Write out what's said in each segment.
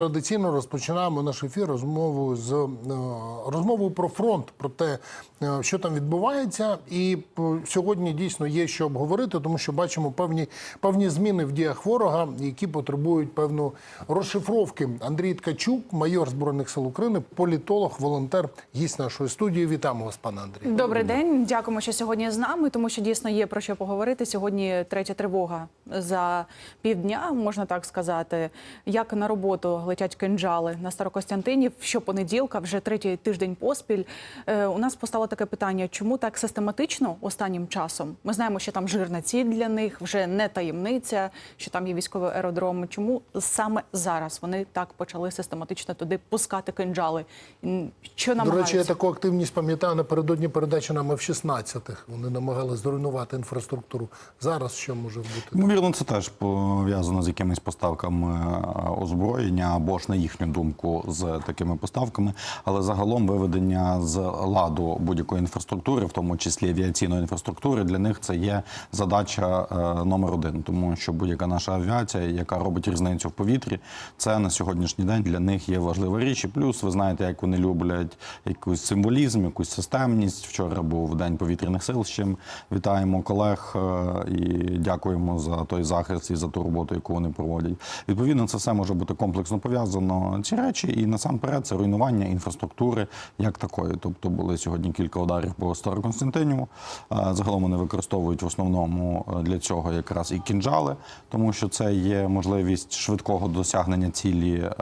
Традиційно розпочинаємо наш ефір розмову з е, розмовою про фронт, про те, е, що там відбувається, і е, сьогодні дійсно є що обговорити, тому що бачимо певні певні зміни в діях ворога, які потребують певну розшифровки. Андрій Ткачук, майор збройних сил України, політолог, волонтер, гість нашої студії. Вітаємо вас, пане Андрій. Добрий день, дякуємо, що сьогодні з нами, тому що дійсно є про що поговорити. Сьогодні третя тривога за півдня, можна так сказати. Як на роботу летять кинджали на Старокостянтинів щопонеділка, вже третій тиждень поспіль. Е, у нас постало таке питання: чому так систематично останнім часом? Ми знаємо, що там жирна ціль для них, вже не таємниця, що там є військовий аеродром. Чому саме зараз вони так почали систематично туди пускати кинджали? Що До речі, я таку активність пам'ятаю напередодні передачі нам F-16. Вони намагалися зруйнувати інфраструктуру. Зараз що може бути? Ймовірно, це теж пов'язано з якимись поставками е, озброєння або ж на їхню думку з такими поставками. Але загалом виведення з ладу будь-якої інфраструктури, в тому числі авіаційної інфраструктури, для них це є задача е, номер один, тому що будь-яка наша авіація, яка робить різницю в повітрі, це на сьогоднішній день для них є важлива річ. І плюс ви знаєте, як вони люблять якийсь символізм, якусь системність. Вчора був день повітряних сил. З чим вітаємо колег е, і дякуємо за той захист і за ту роботу, яку вони проводять. Відповідно, це все може бути комплексно пов'язано. Ці речі, і насамперед це руйнування інфраструктури як такої. Тобто були сьогодні кілька ударів по Староконстантиніву. Е, Загалом вони використовують в основному е, для цього якраз і кінжали, тому що це є можливість швидкого досягнення цілі е,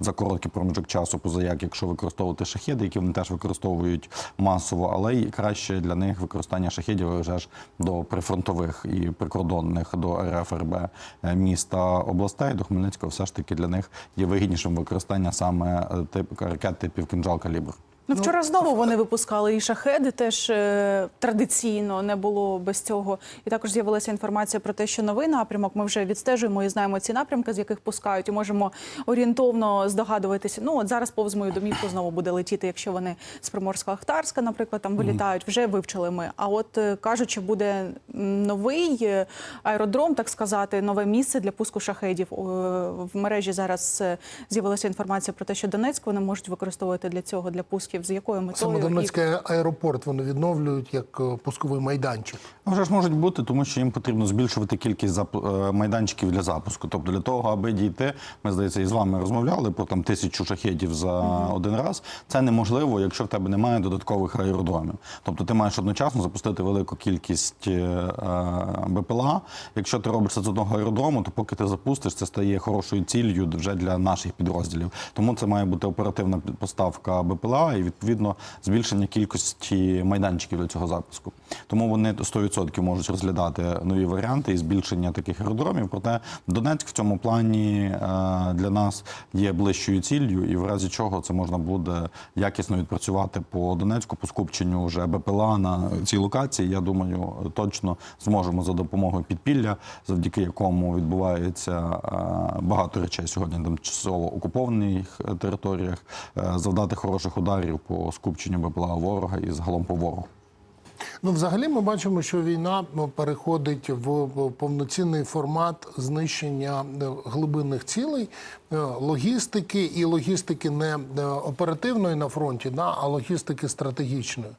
за короткий проміжок часу, поза як якщо використовувати шахеди, які вони теж використовують масово, але й краще для них використання шахедів вже ж до прифронтових і прикордонних до РФ РБ е, міста областей, до Хмельницького, все ж таки для них є вигіднішим використання саме е, тип ракет типів кінжал калібр. Ну, вчора знову вони випускали і шахеди, теж е, традиційно не було без цього. І також з'явилася інформація про те, що новий напрямок ми вже відстежуємо і знаємо ці напрямки, з яких пускають, і можемо орієнтовно здогадуватися. Ну от зараз повз мою домівку знову буде летіти, якщо вони з Приморсько-Ахтарська, наприклад, там вилітають. Вже вивчили ми. А от е, кажуть, що буде новий е, аеродром, так сказати, нове місце для пуску шахедів. В мережі зараз е, з'явилася інформація про те, що Донецьк вони можуть використовувати для цього для пусків. З якою метою Саме і- Донецький аеропорт вони відновлюють як е, пусковий майданчик. А Вже ж можуть бути, тому що їм потрібно збільшувати кількість зап- е, майданчиків для запуску. Тобто для того, аби дійти, ми здається, і з вами розмовляли про там тисячу шахедів за один раз. Це неможливо, якщо в тебе немає додаткових аеродромів. Тобто ти маєш одночасно запустити велику кількість е, е, БПЛА. Якщо ти робиш це з одного аеродрому, то поки ти запустиш, це стає хорошою ціллю вже для наших підрозділів. Тому це має бути оперативна поставка БПЛА і відповідно збільшення кількості майданчиків для цього запуску. Тому вони 100% можуть розглядати нові варіанти і збільшення таких аеродромів. Проте Донецьк в цьому плані е, для нас є ближчою ціллю, і в разі чого це можна буде якісно відпрацювати по Донецьку, по скупченню вже БПЛА на цій локації. Я думаю, точно зможемо за допомогою підпілля, завдяки якому відбувається е, багато речей сьогодні тимчасово окупованих територіях, е, завдати хороших ударів по скупченню БПЛА ворога і загалом по ворогу. Ну, взагалі, ми бачимо, що війна ну, переходить в повноцінний формат знищення е, глибинних цілей, логістики і логістики не е, оперативної на фронті, да, а логістики стратегічної.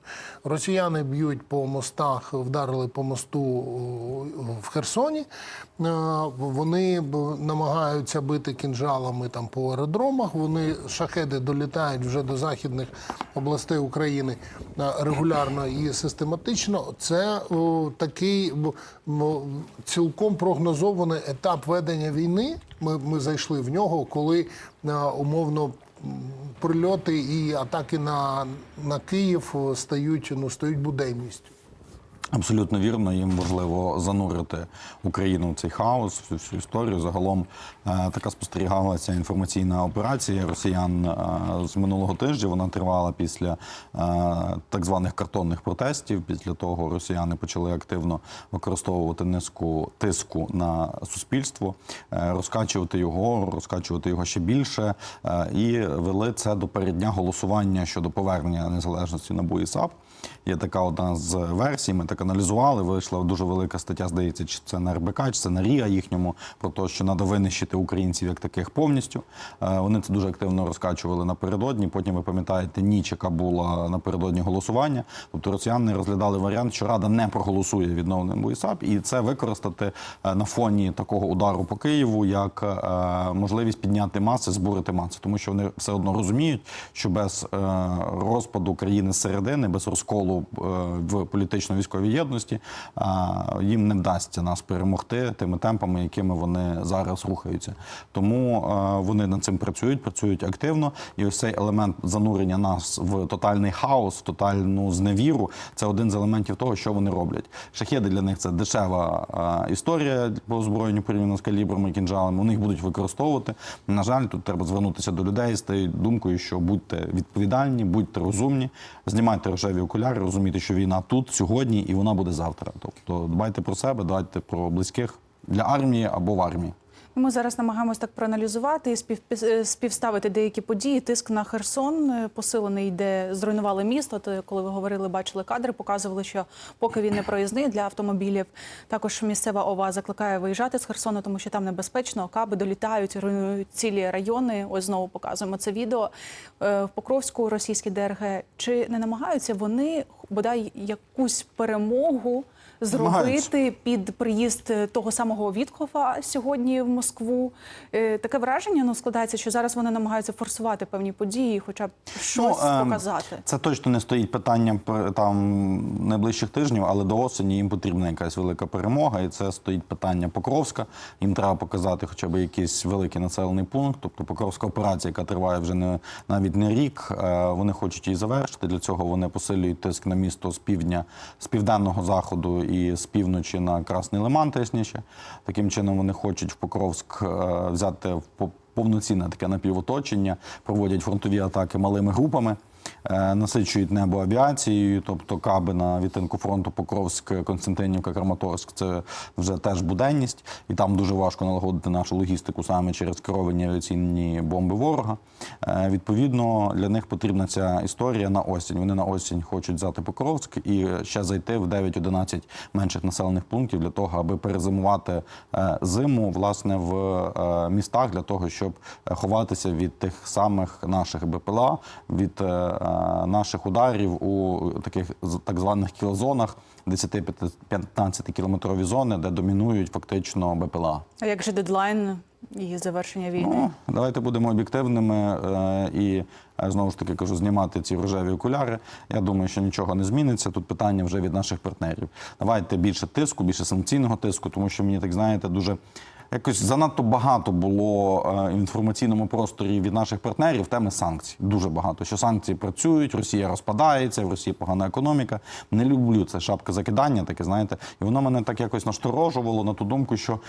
Росіяни б'ють по мостах, вдарили по мосту е, в Херсоні. Е, Вони намагаються бити кінжалами там по аеродромах. Вони шахеди долітають вже до західних областей України е, регулярно і систематично. Це такий цілком прогнозований етап ведення війни. Ми, ми зайшли в нього, коли е, умовно. Прильоти і атаки на, на Київ е, стають ну стають буденністю. Абсолютно вірно, їм важливо занурити Україну в цей хаос, всю всю історію. Загалом е, така спостерігалася інформаційна операція росіян е, з минулого тижня. Вона тривала після е, так званих картонних протестів. Після того росіяни почали активно використовувати низку тиску на суспільство, розкачувати його, розкачувати його ще більше, і вели це до переддня голосування щодо повернення незалежності НАБУ і САП. Є така одна з версій. Ми так аналізували. Вийшла дуже велика стаття, здається, чи це на РБК, чи це на РІА їхньому, про те, що треба винищити українців як таких повністю. Е, Вони це дуже активно розкачували напередодні. Потім ви пам'ятаєте ніч, яка була напередодні голосування. Тобто росіяни розглядали варіант, що Рада не проголосує відновленим БОІСАП, і це використати е, на фоні такого удару по Києву як е, можливість підняти маси, збурити маси, тому що вони все одно розуміють, що без розпаду країни зсередини, без розколу е, в політично-військовій єдності їм не вдасться нас перемогти тими темпами, якими вони зараз рухаються. Тому е, вони над цим працюють, працюють активно. І ось цей елемент занурення нас в тотальний хаос, в тотальну зневіру це один з елементів того, що вони роблять. Шахеди для них це дешева е, історія по озброєнню порівняно з калібрами кінжалами. Вони їх будуть використовувати. На жаль, тут треба звернутися до людей з тією думкою, що будьте відповідальні, будьте розумні, знімайте рожеві окуляри, розумійте, що війна тут сьогодні і вона буде завтра. Тобто дбайте про себе, дбайте про близьких для армії або в армії. Ми зараз намагаємось так проаналізувати і спів, е, співставити деякі події. Тиск на Херсон е, посилений, де зруйнували місто. То коли ви говорили, бачили кадри, показували, що поки він не проїзний для автомобілів. Також місцева ова закликає виїжджати з Херсону, тому що там небезпечно. Каби долітають, руйнують цілі райони. Ось знову показуємо це відео Е, в Покровську. Російські ДРГ. Чи не намагаються вони бодай якусь перемогу? Зробити під приїзд е, того самого Віткофа сьогодні в Москву. Е, Таке враження ну, складається, що зараз вони намагаються форсувати певні події, хоча б щось Ну, показати. Це точно не стоїть питанням пер- там найближчих тижнів, але до осені їм потрібна якась велика перемога, і це стоїть питання Покровська. Їм треба показати хоча б якийсь великий населений пункт. Тобто Покровська операція, яка триває вже не навіть не рік. е, Вони хочуть її завершити. Для цього вони посилюють тиск на місто з півдня, з південного заходу і з півночі на Красний Лиман, тисніше. Таким чином вони хочуть в Покровськ е, взяти в повноцінне таке напівоточення, проводять фронтові атаки малими групами. Е, Насичують небо авіацією, тобто каби на відтинку фронту Покровськ, Константинівка, Краматорськ це вже теж буденність, і там дуже важко налагодити нашу логістику саме через керовані авіаційні бомби ворога. Е, Відповідно, для них потрібна ця історія на осінь. Вони на осінь хочуть взяти Покровськ і ще зайти в 9-11 менших населених пунктів для того, аби перезимувати е, зиму власне в містах для того, щоб ховатися від тих самих наших БПЛА, від наших ударів у таких так званих кілзонах, 10-15 кілометрові зони, де домінують фактично БПЛА. А як же дедлайн і завершення війни? Ну, давайте будемо об'єктивними е, і е, знову ж таки кажу, знімати ці рожеві окуляри. Я думаю, що нічого не зміниться. Тут питання вже від наших партнерів. Давайте більше тиску, більше санкційного тиску, тому що мені так знаєте, дуже. Якось занадто багато було е, в інформаційному просторі від наших партнерів теми санкцій. Дуже багато. Що санкції працюють, Росія розпадається, в Росії погана економіка. Не люблю це шапка закидання, таке знаєте, і воно мене так якось нашторожувало на ту думку, що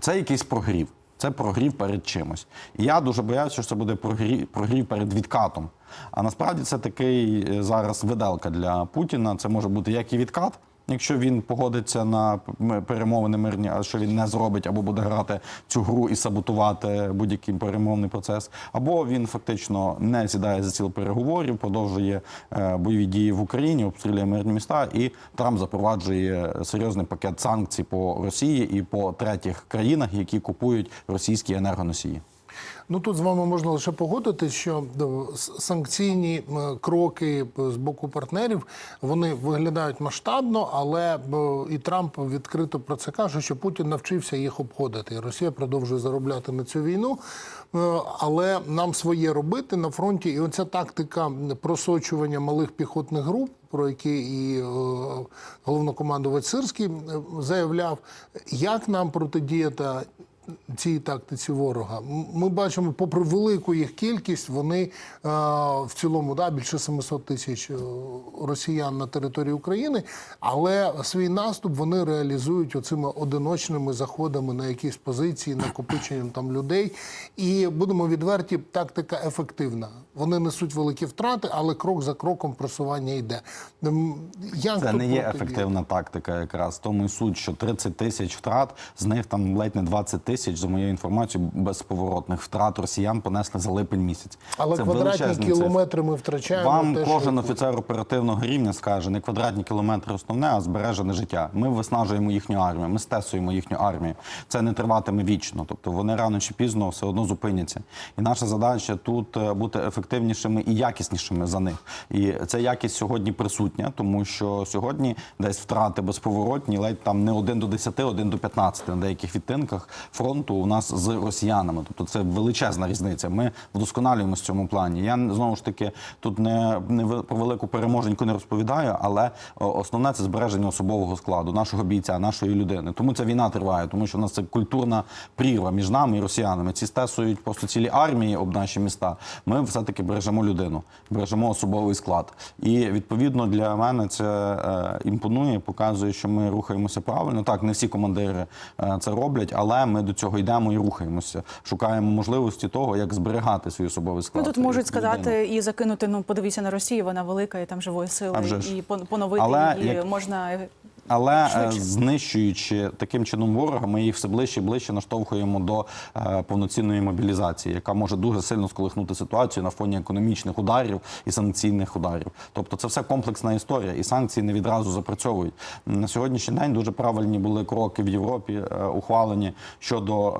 це якийсь прогрів. Це прогрів перед чимось. І я дуже боявся, що це буде прогрів, прогрів перед відкатом. А насправді це такий е, зараз виделка для Путіна. Це може бути як і відкат. Якщо він погодиться на перемовини мирні, а що він не зробить, або буде грати цю гру і саботувати будь-який перемовний процес, або він фактично не сідає за ціл переговорів, продовжує е, бойові дії в Україні, обстрілює мирні міста, і Трамп запроваджує серйозний пакет санкцій по Росії і по третіх країнах, які купують російські енергоносії. Ну тут з вами можна лише погодитись, що санкційні е, кроки е, з боку партнерів вони виглядають масштабно, але е, і Трамп відкрито про це каже, що Путін навчився їх обходити. І Росія продовжує заробляти на цю війну. Але нам своє робити на фронті, і оця тактика просочування малих піхотних груп, про які і головнокомандувач Сирський заявляв, як нам протидіяти цій тактиці ворога. Ми бачимо, попри велику їх кількість, вони е, в цілому да, більше 700 тисяч е, росіян на території України, але свій наступ вони реалізують оцими одиночними заходами на якісь позиції, накопиченням там людей. І будемо відверті, тактика ефективна. Вони несуть великі втрати, але крок за кроком просування йде. Як Це не є ефективна тактика, якраз тому і суть, що 30 тисяч втрат, з них там ледь не 20 тисяч тисяч, за моєю інформацією, безповоротних втрат росіян понесли за липень місяць. Але Це квадратні кілометри ми втрачаємо. Вам те, кожен що- офіцер оперативного рівня скаже, не квадратні кілометри основне, а збережене життя. Ми виснажуємо їхню армію, ми стесуємо їхню армію. Це не триватиме вічно. Тобто вони рано чи пізно все одно зупиняться. І наша задача тут е, бути ефективнішими і якіснішими за них. І ця якість сьогодні присутня, тому що сьогодні десь втрати безповоротні, ледь там не один до 10, один до 15 на деяких відтинках фронту у нас з росіянами. Тобто це величезна різниця. Ми вдосконалюємось в цьому плані. Я знову ж таки тут не, не про велику переможеньку не розповідаю, але основне це збереження особового складу, нашого бійця, нашої людини. Тому ця війна триває, тому що у нас це культурна прірва між нами і росіянами. Ці стесують просто цілі армії об наші міста. Ми все-таки бережемо людину, бережемо особовий склад. І відповідно для мене це е, імпонує, показує, що ми рухаємося правильно. Так, не всі командири е, це роблять, але ми до цього йдемо і рухаємося. Шукаємо можливості того, як зберігати свій особовий Ну тут можуть сказати і закинути. Ну подивіться на Росію, вона велика і там живої сили, і пон- поновити Але її як- можна. Але е, Швидше. знищуючи таким чином ворога, ми їх все ближче і ближче наштовхуємо до е, повноцінної мобілізації, яка може дуже сильно сколихнути ситуацію на фоні економічних ударів і санкційних ударів. Тобто це все комплексна історія, і санкції не відразу запрацьовують. На сьогоднішній день дуже правильні були кроки в Європі е, ухвалені щодо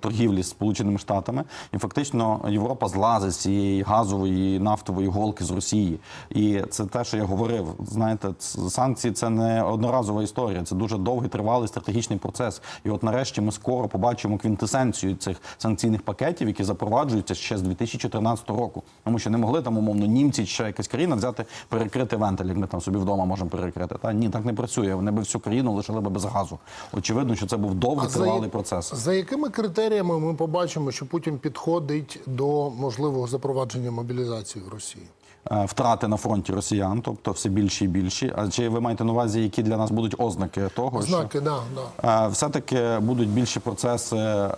торгівлі з Сполученими Штатами. І фактично Європа злазить з цієї газової нафтової голки з Росії. І це те, що я говорив. Знаєте, санкції це не одноразова історія, це дуже довгий тривалий стратегічний процес. І от нарешті ми скоро побачимо квінтесенцію цих санкційних пакетів, які запроваджуються ще з 2014 року. Тому що не могли там умовно німці чи ще якась країна взяти перекрити вентиль, як ми там собі вдома можемо перекрити. Та ні, так не працює. Вони би всю країну лишили би без газу. Очевидно, що це був довгий за тривалий я- процес. За якими критеріями ми побачимо, що Путін підходить до можливого запровадження мобілізації в Росії? Е, Втрати на фронті росіян, тобто все більші і більші. А чи ви маєте на увазі, які для нас будуть ознаки того, що Знаки, да, да. Е, все-таки будуть більші процеси. е,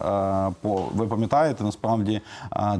По ви пам'ятаєте, насправді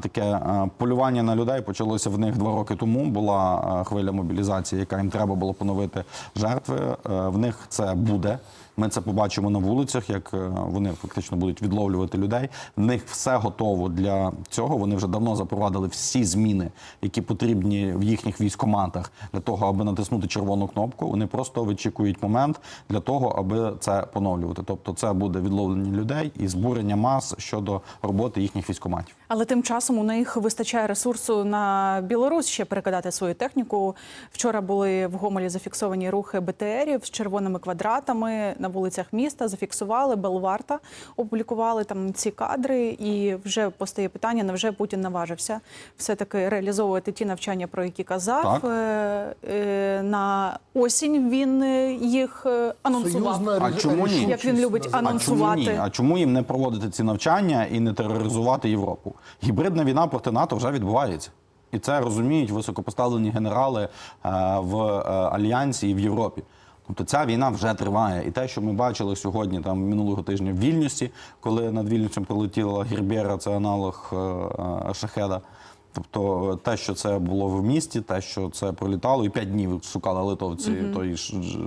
таке полювання на людей почалося в них два роки тому. Була хвиля мобілізації, яка їм треба було поновити жертви. В них це буде. Ми це побачимо на вулицях, як е, вони фактично будуть відловлювати людей. В них все готово для цього. Вони вже давно запровадили всі зміни, які потрібні в їхніх військоматах для того, аби натиснути червону кнопку. Вони просто вичікують момент для того, аби це поновлювати. Тобто, це буде відловлення людей і збурення мас щодо роботи їхніх військоматів. Але тим часом у них вистачає ресурсу на Білорусь ще перекидати свою техніку. Вчора були в Гомелі зафіксовані рухи БТРів з червоними квадратами на вулицях міста. Зафіксували Белварта, опублікували там ці кадри, і вже постає питання: невже Путін наважився все таки реалізовувати ті навчання, про які казав Так. Е, е, на осінь. Він е, їх анонсував. Союзна А чому ні? Як він любить анонсувати. А чому ні? А чому їм не проводити ці навчання і не тероризувати Європу? Гібридна війна проти НАТО вже відбувається. І це розуміють високопоставлені генерали в Альянсі і в Європі. Тобто ця війна вже триває. І те, що ми бачили сьогодні, там минулого тижня в Вільнюсі, коли над Вільнюсом пролетіла Гірбера, це аналог е, е, Шахеда. Тобто те, що це було в місті, те, що це пролітало, і п'ять днів шукали литовці той ж ж,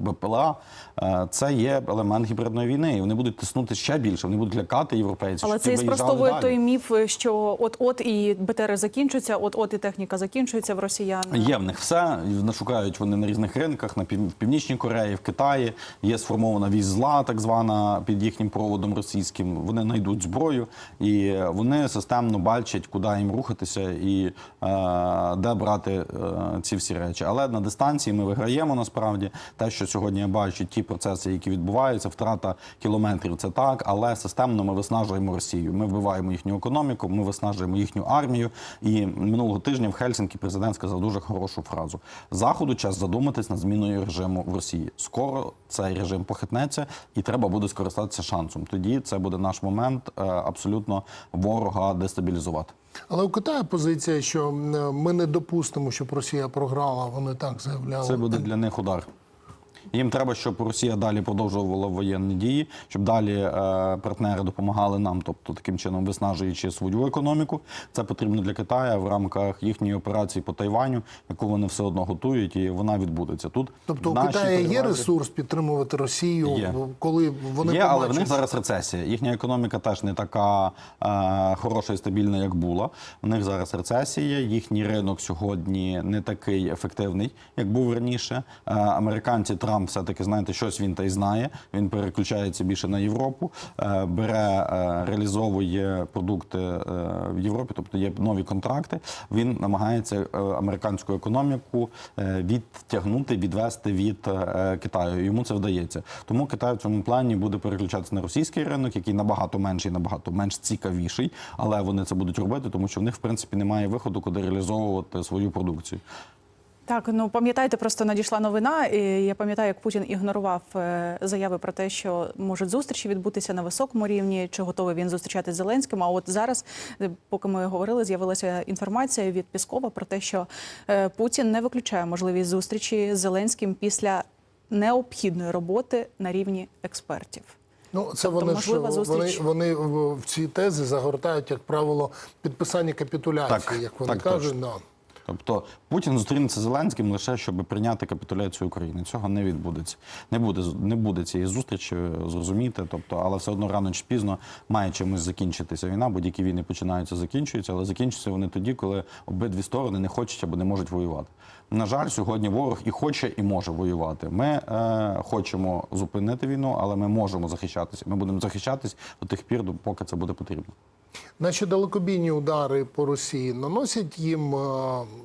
БПЛА, е, це є елемент гібридної війни. І вони будуть тиснути ще більше, вони будуть лякати європейців. Але це і спростовує далі. той міф, що от-от і БТРи закінчуються, от-от і техніка закінчується в росіян. Є в них все. і Шукають вони на різних ринках, на пів- в Північній Кореї, в Китаї. Є сформована вісь зла, так звана під їхнім проводом російським. Вони знайдуть зброю і вони системно бачать, куди їм рухатися і е, де брати е, ці всі речі. Але на дистанції ми виграємо насправді. Те, що сьогодні я бачу, ті процеси, які відбуваються, втрата кілометрів, це так, але системно ми виснажуємо Росію. Ми вбиваємо їхню економіку, ми виснажуємо їхню армію. І минулого тижня в Хельсінкі президент сказав дуже хорошу фразу: заходу час задуматись над зміною режиму в Росії. Скоро цей режим похитнеться, і треба буде скористатися шансом. Тоді це буде наш момент е, абсолютно ворога дестабілізувати. Але у Китаю позиція, що ми не допустимо, щоб Росія програла. Вони так заявляли. Це буде для них удар. Їм треба, щоб Росія далі продовжувала воєнні дії, щоб далі е, партнери допомагали нам, тобто таким чином виснажуючи свою економіку. Це потрібно для Китаю в рамках їхньої операції по Тайваню, яку вони все одно готують, і вона відбудеться тут. Тобто у Китаю є ресурс підтримувати Росію, Є. коли вони Є, побачать, але в них зараз рецесія. Їхня економіка теж не така е, хороша і стабільна, як була. У них зараз рецесія. Їхній ринок сьогодні не такий ефективний, як був раніше. Е, американці Трамп все-таки знаєте, щось він та й знає. Він переключається більше на Європу, е, бере, е, реалізовує продукти е, в Європі, тобто є нові контракти. Він намагається американську економіку відтягнути, відвести від Китаю. Йому це вдається. Тому Китай в цьому плані буде переключатися на російський ринок, який набагато менший, набагато менш цікавіший, але вони це будуть робити, тому що в них в принципі немає виходу, куди реалізовувати свою продукцію. Так, ну пам'ятаєте, просто надійшла новина. І я пам'ятаю, як Путін ігнорував е, заяви про те, що можуть зустрічі відбутися на високому рівні, чи готовий він зустрічатися з Зеленським. А от зараз, е, поки ми говорили, з'явилася інформація від Піскова про те, що е, Путін не виключає можливість зустрічі з Зеленським після необхідної роботи на рівні експертів. Ну, це Тобто, вони ж вони, вони в в ці тези загортають, як правило, підписання капітуляції, Так, як вони так, кажуть. точно. Тобто Путін зустрінеться з Зеленським лише щоб прийняти капітуляцію України. Цього не відбудеться. Не буде не буде цієї зустрічі, зрозуміти. Тобто, але все одно рано чи пізно має чимось закінчитися війна. Будь-які війни починаються, закінчуються, але закінчуються вони тоді, коли обидві сторони не хочуть або не можуть воювати. На жаль, сьогодні ворог і хоче, і може воювати. Ми е, хочемо зупинити війну, але ми можемо захищатися. Ми будемо захищатись до тих пір, поки це буде потрібно. Наші далекобійні удари по Росії наносять їм е,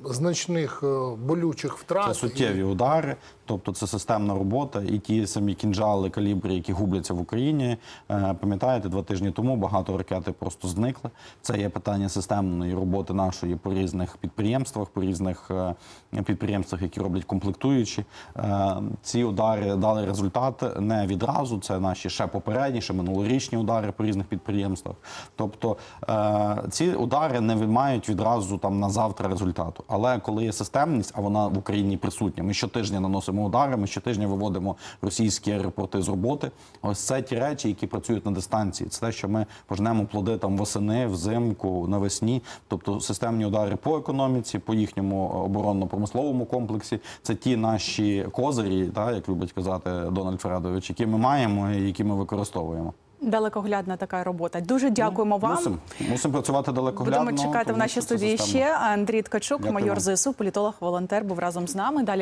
значних е, болючих втрат. Це суттєві удари, тобто це системна робота, і ті самі кінжали, калібри, які губляться в Україні. Е, Пам'ятаєте, два тижні тому багато ракети просто зникли. Це є питання системної роботи нашої по різних підприємствах, по різних е, підприємствах, які роблять комплектуючі. Е, Ці удари дали результат не відразу. Це наші ще попередні, ще минулорічні удари по різних підприємствах. Тобто ці удари не мають відразу там на завтра результату. Але коли є системність, а вона в Україні присутня, ми щотижня наносимо удари, ми щотижня виводимо російські аеропорти з роботи. Ось це ті речі, які працюють на дистанції. Це те, що ми пожнемо плоди там восени, взимку, навесні. Тобто системні удари по економіці, по їхньому оборонно-промисловому комплексі. Це ті наші козирі, та як любить казати Дональд Фредович, які ми маємо і які ми використовуємо. Далекоглядна така робота. Дуже дякуємо вам. Мусимо мусимо працювати далекоглядно. Будемо чекати в нашій студії ще. Андрій Ткачук, Дякую майор. ЗСУ, політолог, волонтер, був разом з нами. Далі